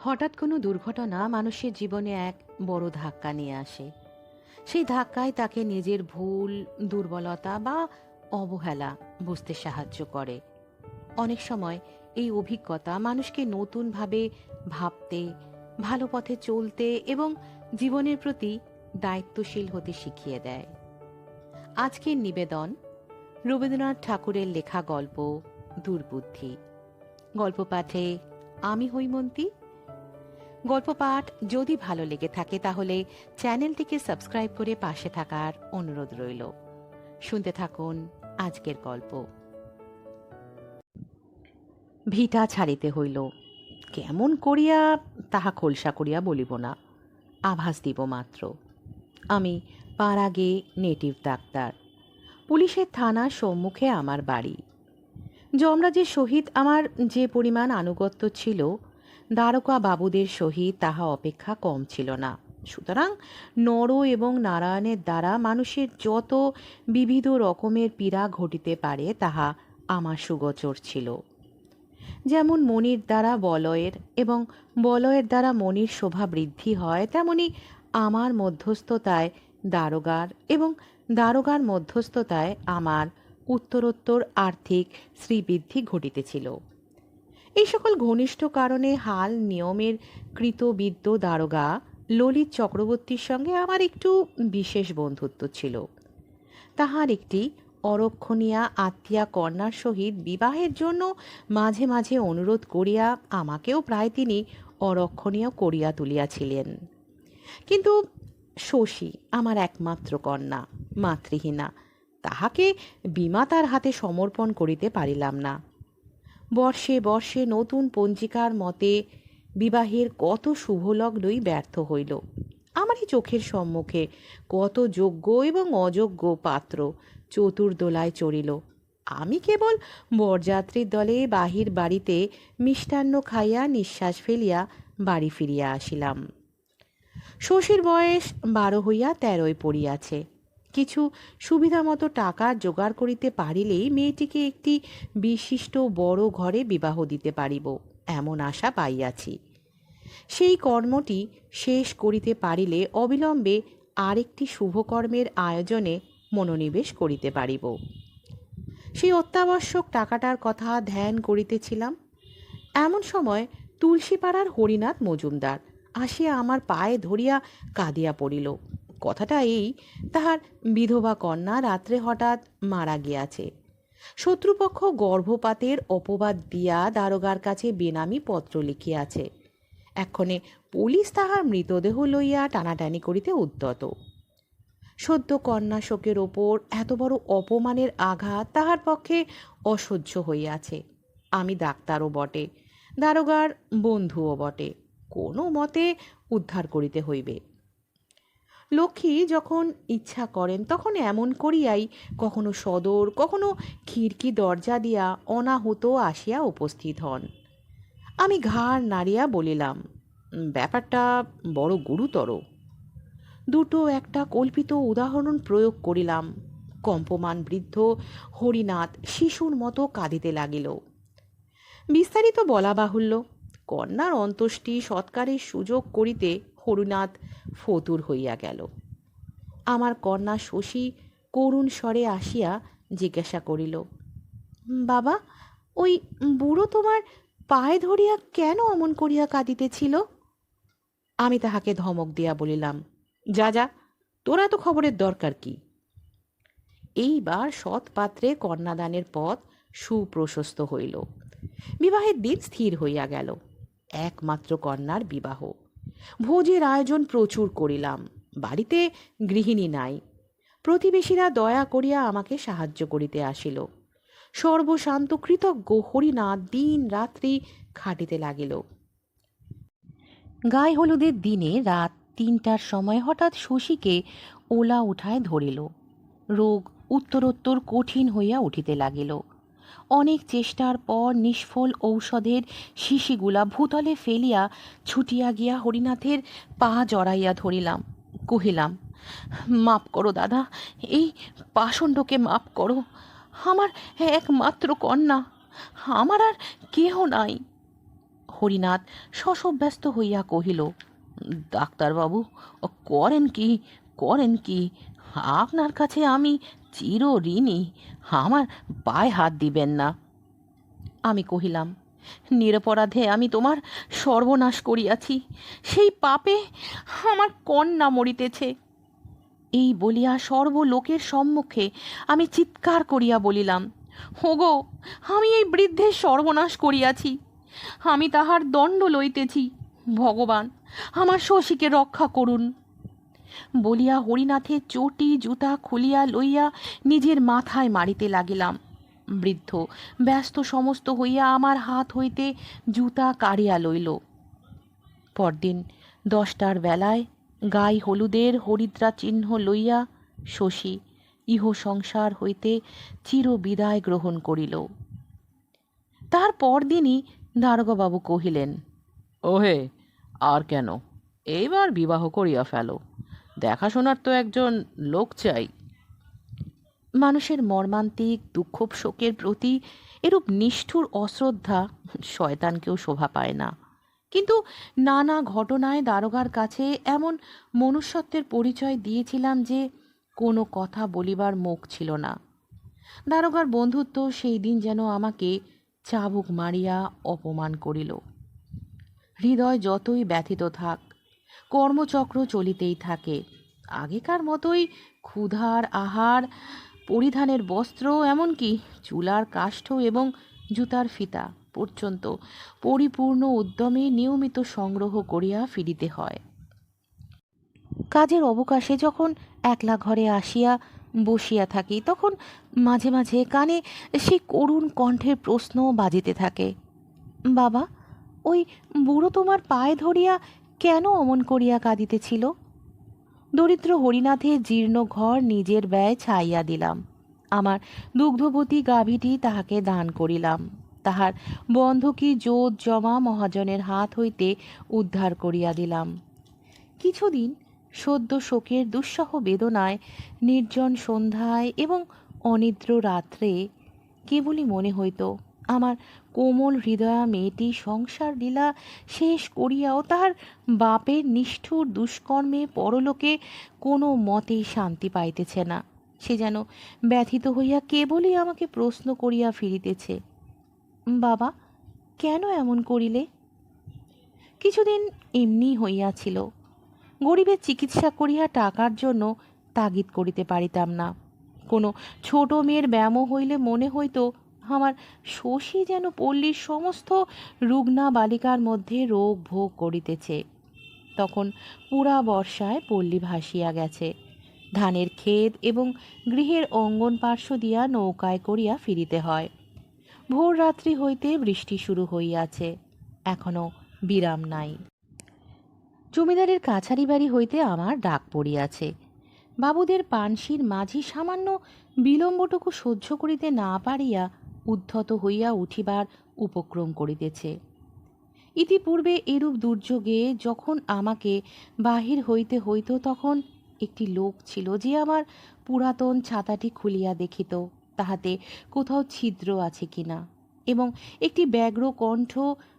হঠাৎ কোনো দুর্ঘটনা মানুষের জীবনে এক বড় ধাক্কা নিয়ে আসে। সেই ধাক্কায় তাকে নিজের ভুল, দুর্বলতা বা অবহেলা বুঝতে সাহায্য করে। অনেক সময় এই অভিজ্ঞতা মানুষকে নতুনভাবে ভাবতে, ভালো পথে চলতে এবং জীবনের প্রতি দায়িত্বশীল হতে শিখিয়ে দেয়। আজকের নিবেদন, রবীন্দ্রনাথ ঠাকুরের লেখা গল্প, দুর্বুদ্ধি। গল্প পাঠে আমি হৈমন্তী গল্প পাঠ যদি ভালো লেগে থাকে তাহলে চ্যানেলটিকে সাবস্ক্রাইব করে পাশে থাকার অনুরোধ রইল। শুনতে থাকুন আজকের গল্প। ভিটা ছাড়িতে হইল। কেমন করিয়া তাহা খোলসা করিয়া বলিব না। আভাস দিব মাত্র। আমি পাড়াগে নেটিভ ডাক্তার। পুলিশের থানার সম্মুখে আমার বাড়ি। যমরাজের সহিত আমার যে পরিমাণ আনুগত্য ছিল দ্বারকা বাবুদের সহিত তাহা অপেক্ষা কম ছিল না। সুতরাং নর এবং নারায়ণের দ্বারা মানুষের যত বিবিধ রকমের পীড়া ঘটিতে পারে, তাহা আমার সুগোচর ছিল। যেমন মনির দ্বারা বলয়ের এবং বলয়ের দ্বারা মনির শোভা বৃদ্ধি হয়, তেমনি আমার মধ্যস্থতায় দারোগার এবং দারোগার মধ্যস্থতায় আমার উত্তরোত্তর আর্থিক শ্রীবৃদ্ধি ঘটিতেছিল। এই সকল ঘনিষ্ঠ কারণে হাল নিয়মের কৃতবিদ্য দারোগা ললিত চক্রবর্তীর সঙ্গে আমার একটু বিশেষ বন্ধুত্ব ছিল। তাহার একটি অরক্ষণীয়া আত্মীয়া কন্যার সহিত বিবাহের জন্য মাঝে মাঝে অনুরোধ করিয়া আমাকেও প্রায় তিনি অরক্ষণীয় করিয়া তুলিয়াছিলেন। কিন্তু শশী আমার একমাত্র কন্যা, মাতৃহীনা, তাহাকে বিমাতার হাতে সমর্পণ করিতে পারিলাম না। বর্ষে বর্ষে নতুন পঞ্জিকার মতে বিবাহের কত শুভলগ্নই ব্যর্থ হইল। আমারই চোখের সম্মুখে কত যোগ্য এবং অযোগ্য পাত্র চতুর্দোলায় চড়িল। আমি কেবল বরযাত্রীর দলে বাহির বাড়িতে মিষ্টান্ন খাইয়া নিঃশ্বাস ফেলিয়া বাড়ি ফিরিয়া আসিলাম। শশীর বয়স বারো হইয়া তেরোয় পড়িয়াছে। কিছু সুবিধা মতো টাকা জোগাড় করিতে পারিলেই মেয়েটিকে একটি বিশিষ্ট বড় ঘরে বিবাহ দিতে পারিব, এমন আশা পাইয়াছি। সেই কর্মটি শেষ করিতে পারিলে অবিলম্বে আরেকটি শুভকর্মের আয়োজনে মনোনিবেশ করিতে পারিব। সেই অত্যাবশ্যক টাকাটার কথা ধ্যান করিতেছিলাম। এমন সময় তুলসীপাড়ার হরিনাথ মজুমদার আসিয়া আমার পায়ে ধরিয়া কাঁদিয়া পড়িল। কথাটা এই তাহার বিধবা কন্যা রাত্রে হঠাৎ মারা গিয়াছে। শত্রুপক্ষ গর্ভপাতের অপবাদ দিয়া দারোগার কাছে বেনামি পত্র লিখিয়াছে। এক্ষণে পুলিশ তাহার মৃতদেহ লইয়া টানাটানি করিতে উদ্যত। সদ্য কন্যা শোকের ওপর এত বড় অপমানের আঘাত তাহার পক্ষে অসহ্য হইয়াছে। আমি ডাক্তারও বটে, দারোগার বন্ধুও বটে, কোনো মতে উদ্ধার করিতে হইবে। লক্ষ্মী যখন ইচ্ছা করেন, তখন এমন করিয়াই কখনো সদর, কখনো খিড়কি দরজা দিয়া অনাহত আসিয়া উপস্থিত হন। আমি ঘাড় নাড়িয়া বলিলাম ব্যাপারটা বড় গুরুতর। দুটো একটা কল্পিত উদাহরণ প্রয়োগ করিলাম। কম্পমান বৃদ্ধ হরিনাথ শিশুর মতো কাঁদিতে লাগিল। বিস্তারিত বলা বাহুল্য, কন্যার অন্ত্যেষ্টি সৎকারের সুযোগ করিতে হরিনাথ ফতুর হইয়া গেল। আমার কন্যা শশী করুণ স্বরে আসিয়া জিজ্ঞাসা করিল, বাবা, ওই বুড়ো তোমার পায়ে ধরিয়া কেন অমন করিয়া কাঁদিতেছিল? আমি তাহাকে ধমক দিয়া বলিলাম, যা যা, তোরা তো খবরের দরকার কি? এইবার সৎ পাত্রে কন্যাদানের পথ সুপ্রশস্ত হইল। বিবাহের দিন স্থির হইয়া গেল। একমাত্র কন্যার বিবাহ। ভোজের আয়োজন প্রচুর করিলাম। বাড়িতে গৃহিণী নাই। প্রতিবেশীরা দয়া করিয়া আমাকে সাহায্য করিতে আসিল। সর্বশান্ত কৃতজ্ঞ হরিনাথ দিন রাত্রি খাটিতে লাগিল। গায়ে হলুদের দিনে রাত তিনটার সময় হঠাৎ শশীকে ওলা উঠায় ধরিল। রোগ উত্তরোত্তর কঠিন হইয়া উঠিতে লাগিল। অনেক চেষ্টার পর নিষ্ফল ঔষধের শিশিগুলা ভূতলে ফেলিয়া ছুটিয়া গিয়া হরিনাথের পা জড়াইয়া ধরিলাম, কহিলাম, মাপ করো দাদা, এই পাষণ্ডকে মাপ করো। আমার একমাত্র কন্যা, আমার আর কেহ নাই। হরিনাথ শশব্যস্ত হইয়া কহিল, ডাক্তারবাবু, করেন কি করেন কি আপনার কাছে আমি চির ঋণী। আমার পায়ে হাত দিবেন না। আমি কহিলাম, নিরপরাধে আমি তোমার সর্বনাশ করিয়াছি। সেই পাপে আমার কন্যা মরিতেছে। এই বলিয়া সর্বলোকের সম্মুখে আমি চিৎকার করিয়া বলিলাম হোগো আমি এই বৃদ্ধের সর্বনাশ করিয়াছি। আমি তাহার দণ্ড লইতেছি। ভগবান, আমার শশীকে রক্ষা করুন। বলিয়া হরিনাথের চটি, জুতা খুলিয়া লইয়া নিজের মাথায় মারিতে লাগিলাম। বৃদ্ধ ব্যস্ত সমস্ত হইয়া আমার হাত হইতে জুতা কাড়িয়া লইল। পরদিন দশটার বেলায় গাই হলুদের হরিদ্রা চিহ্ন লইয়া শশী ইহ সংসার হইতে চির বিদায় গ্রহণ করিল। তার পরদিনই দারোগাবাবু কহিলেন, ওহে, আর কেন? এইবার বিবাহ করিয়া ফেলো। দেখাশোনার তো একজন লোক চাই। মানুষের মর্মান্তিক দুঃখ শোকের প্রতি এরূপ নিষ্ঠুর অশ্রদ্ধা শয়তানকেও শোভা পায় না। কিন্তু নানা ঘটনায় দারোগার কাছে এমন মনুষ্যত্বের পরিচয় দিয়েছিলাম যে কোনো কথা বলিবার মুখ ছিল না। দারোগার বন্ধুত্ব সেই দিন যেন আমাকে চাবুক মারিয়া অপমান করিল। হৃদয় যতই ব্যথিত থাক কর্মচক্র চলিতেই থাকে। আগেকার মতোই ক্ষুধার আহার, পরিধানের বস্ত্র, এমনকি চুলার কাষ্ঠ এবং জুতার ফিতা পর্যন্ত পরিপূর্ণ উদ্যমে নিয়মিত সংগ্রহ করিয়া ফিরিতে হয়। কাজের অবকাশে যখন একলা ঘরে আসিয়া বসিয়া থাকি, তখন মাঝে মাঝে কানে সে করুণ কণ্ঠের প্রশ্ন বাজিতে থাকে, বাবা, ওই বুড়ো তোমার পায়ে ধরিয়া কেন অমন করিয়া কাঁদিতেছিল? দরিদ্র হরিনাথের জীর্ণ ঘর নিজের ব্যয় ছাইয়া দিলাম। আমার দুগ্ধবতী গাভীটি তাহাকে দান করিলাম। তাহার বন্ধকি জোত জমা মহাজনের হাত হইতে উদ্ধার করিয়া দিলাম। কিছুদিন সদ্য শোকের দুঃসহ বেদনায়, নির্জন সন্ধ্যায় এবং অনিদ্র রাত্রে কেবলই মনে হইত, আমার কোমল হৃদয়া মেয়েটি সংসার লীলা শেষ করিয়াও তাহার বাপের নিষ্ঠুর দুষ্কর্মে পরলোকে কোনো মতেই শান্তি পাইতেছে না। সে যেন ব্যথিত হইয়া কেবলই আমাকে প্রশ্ন করিয়া ফিরিতেছে, বাবা, কেন এমন করিলে? কিছুদিন এমনি হইয়াছিল। গরিবের চিকিৎসা করিয়া টাকার জন্য তাগিদ করিতে পারিতাম না। কোনো ছোট মেয়ের ব্যায়াম হইলে মনে হইতো আমার শশী যেন পল্লীর সমস্ত রুগ্না বালিকার মধ্যে রোগ ভোগ করিতেছে। তখন পুরা বর্ষায় পল্লী ভাসিয়া গেছে। ধানের ক্ষেত এবং গৃহের অঙ্গন পার্শ্ব দিয়া নৌকায় করিয়া ফিরিতে হয়। ভোর রাত্রি হইতে বৃষ্টি শুরু হইয়াছে। এখনও বিরাম নাই। জমিদারের কাছারি বাড়ি হইতে আমার ডাক পড়িয়াছে। বাবুদের পানসির মাঝি সামান্য বিলম্বটুকু সহ্য করিতে না পারিয়া উদ্ধত হইয়া উঠিবার উপক্রম করিতেছে। ইতিপূর্বে এরূপ দুর্যোগে যখন আমাকে বাহির হইতে হইত তখন একটি লোক ছিল যে আমার পুরাতন ছাতাটি খুলিয়া দেখিত, তাহাতে কোথাও ছিদ্র আছে কিনা এবং একটি ব্যগ্র কণ্ঠ,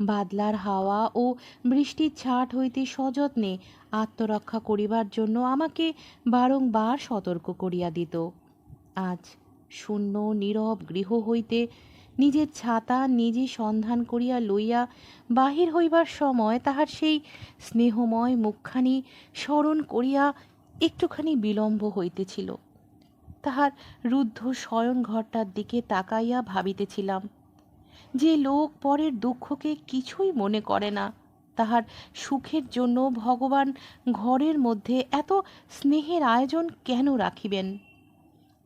বাদলার হাওয়া ও বৃষ্টির ছাট হইতে সযত্নে আত্মরক্ষা করিবার জন্য আমাকে বারংবার সতর্ক করিয়া দিত। আজ শূন্য, নীরব গৃহ হইতে নিজের ছাতা নিজে সন্ধান করিয়া লইয়া বাহির হইবার সময় তাহার সেই স্নেহময় মুখখানি স্মরণ করিয়া একটুখানি বিলম্ব হইতেছিল। তাহার রুদ্ধ শয়ন ঘরটার দিকে তাকাইয়া ভাবিতেছিলাম, যে লোক পরের দুঃখকে কিছুই মনে করে না, তাহার সুখের জন্য ভগবান ঘরের মধ্যে এত স্নেহের আয়োজন কেন রাখিবেন?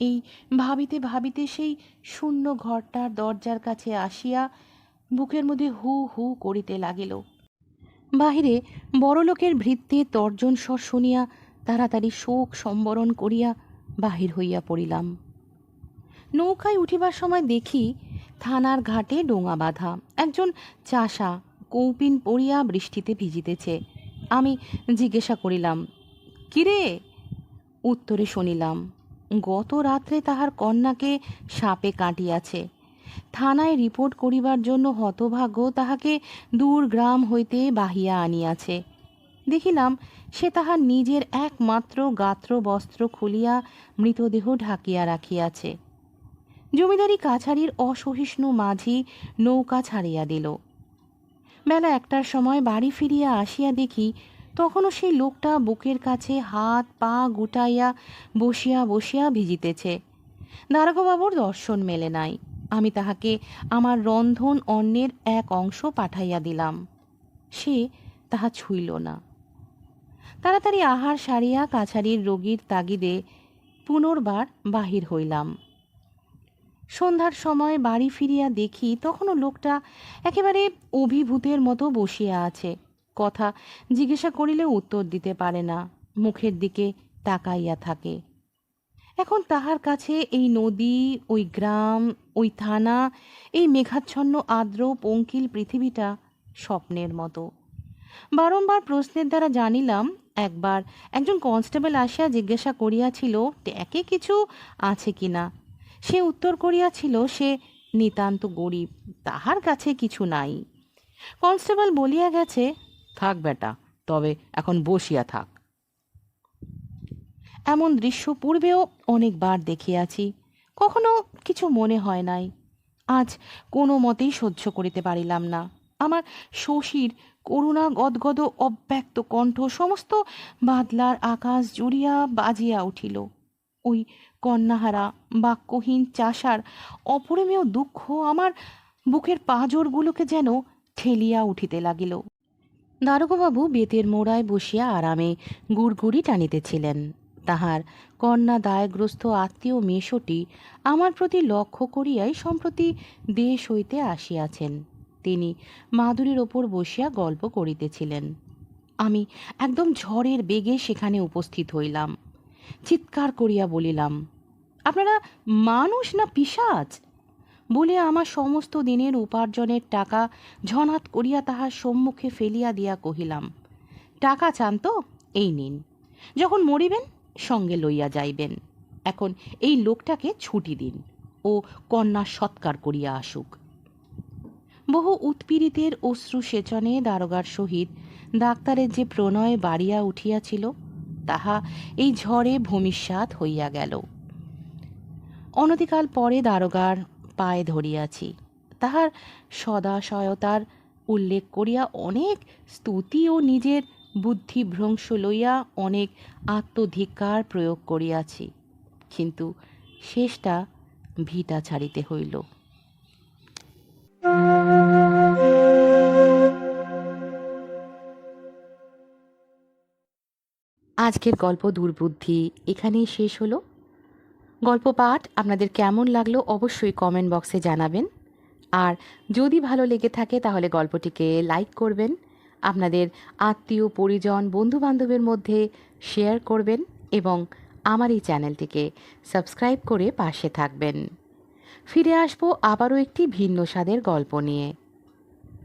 এই ভাবিতে ভাবিতে সেই শূন্য ঘরটার দরজার কাছে আসিয়া বুকের মধ্যে হু হু করিতে লাগিল। বাহিরে বড়লোকের ভৃত্যে তর্জন স্বর শুনিয়া তাড়াতাড়ি শোক সম্বরণ করিয়া বাহির হইয়া পড়িলাম। নৌকায় উঠিবার সময় দেখি থানার ঘাটে ডোঙা বাঁধা। একজন চাষা কৌপিন পড়িয়া বৃষ্টিতে ভিজিতেছে। আমি জিজ্ঞাসা করিলাম, কিরে? উত্তরে শুনিলাম গত রাত্রে তাহার কন্যাকে সাপে কাটিয়াছে থানায় রিপোর্ট করিবার জন্য হতভাগ্য তাহাকে দূর গ্রাম হইতে বাহিয়া আনিয়াছে। দেখিলাম সে তাহার নিজের একমাত্র গাত্র বস্ত্র খুলিয়া মৃতদেহ ঢাকিয়া রাখিয়াছে। জমিদারি কাছারির অসহিষ্ণু মাঝি নৌকা ছাড়িয়া দিল। বেলা একটার সময় বাড়ি ফিরিয়া আসিয়া দেখি তখনও সেই লোকটা বুকের কাছে হাত পা গুটাইয়া বসিয়া বসিয়া ভিজিতেছে। দারোগাবাবুর দর্শন মেলে নাই। আমি তাহাকে আমার রন্ধন অন্নের এক অংশ পাঠাইয়া দিলাম। সে তাহা ছুঁইল না। তাড়াতাড়ি আহার সারিয়া কাছারির রোগীর তাগিদে পুনর্বার বাহির হইলাম। সন্ধ্যার সময় বাড়ি ফিরিয়া দেখি তখনও লোকটা একেবারে অভিভূতের মতো বসিয়া আছে। কথা জিজ্ঞাসা করিলে উত্তর দিতে পারে না, মুখের দিকে তাকাইয়া থাকে। এখন তাহার কাছে এই নদী, ওই গ্রাম, ওই থানা, এই মেঘাচ্ছন্ন আর্দ্র পঙ্কিল পৃথিবীটা স্বপ্নের মতো। বারংবার প্রশ্নের দ্বারা জানিলাম, একবার একজন কনস্টেবল আসিয়া জিজ্ঞাসা করিয়াছিল ট্যাকে কিছু আছে কিনা সে উত্তর করিয়াছিল, সে নিতান্ত গরিব, তাহার কাছে কিছু নাই। কনস্টেবল বলিয়া গেছে থাক বেটা, তবে এখন বসিয়া থাক। এমন দৃশ্য পূর্বেও অনেকবার দেখিয়াছি, কখনো কিছু মনে হয় নাই। আজ কোনো মতেই সহ্য করিতে পারিলাম না। আমার শশীর করুণা গদগদ অব্যক্ত কণ্ঠ সমস্ত বাদলার আকাশ জুড়িয়া বাজিয়া উঠিল। ওই কন্যাহারা বাক্যহীন চাষার অপরিমেয় দুঃখ আমার বুকের পাঁজরগুলোকে যেন ঠেলিয়া উঠিতে লাগিল। দারোগাবাবু বেতের মোড়ায় বসিয়া আরামে গুড়গুড়ি টানিতেছিলেন। তাহার কন্যা দায়গ্রস্ত আত্মীয় মেষটি আমার প্রতি লক্ষ্য করিয়াই সম্প্রতি দেশ হইতে আসিয়াছেন। তিনি মাদুরির ওপর বসিয়া গল্প করিতেছিলেন। আমি একদম ঝড়ের বেগে সেখানে উপস্থিত হইলাম। চিৎকার করিয়া বলিলাম, আপনারা মানুষ না পিসাজ বলে আমার সমস্ত দিনের উপার্জনের টাকা ঝনাত করিয়া তাহার সম্মুখে ফেলিয়া দিয়া কহিলাম, টাকা চান তো, এই নিন। যখন মরিবেন, সঙ্গে লইয়া যাইবেন। এখন এই লোকটাকে ছুটি দিন ও কন্যা সৎকার করিয়া আসুক বহু উৎপীড়িতের অশ্রু সেচনে দারোগার সহিত ডাক্তারের যে প্রণয় বাড়িয়া উঠিয়াছিল, তাহা এই ঝড়ে ভূমিষ্যাত হইয়া গেল। অনতিকাল পরে দারোগার পায়ে ধরিয়াছি। তাহার সদাশয়তার উল্লেখ করিয়া অনেক স্তুতি ও নিজের বুদ্ধিভ্রংশ লইয়া অনেক আত্মধিক্কার প্রয়োগ করিয়াছি। কিন্তু শেষটা ভিটা ছাড়িতে হইল। আজকের গল্প দুর্বুদ্ধি এখানেই শেষ হলো। গল্প পাঠ আপনাদের কেমন লাগল অবশ্যই কমেন্ট বক্সে জানাবেন। আর যদি ভালো লেগে থাকে তাহলে গল্পটিকে লাইক করবেন। আপনাদের আত্মীয়, পরিজন, বন্ধুবান্ধবের মধ্যে শেয়ার করবেন এবং আমার এই চ্যানেলটিকে সাবস্ক্রাইব করে পাশে থাকবেন। ফিরে আসব আবারও একটি ভিন্ন স্বাদের গল্প নিয়ে।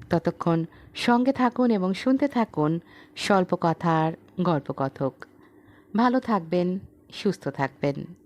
ততক্ষণ সঙ্গে থাকুন এবং শুনতে থাকুন স্বল্প কথার গল্পকথক। ভালো থাকবেন, সুস্থ থাকবেন।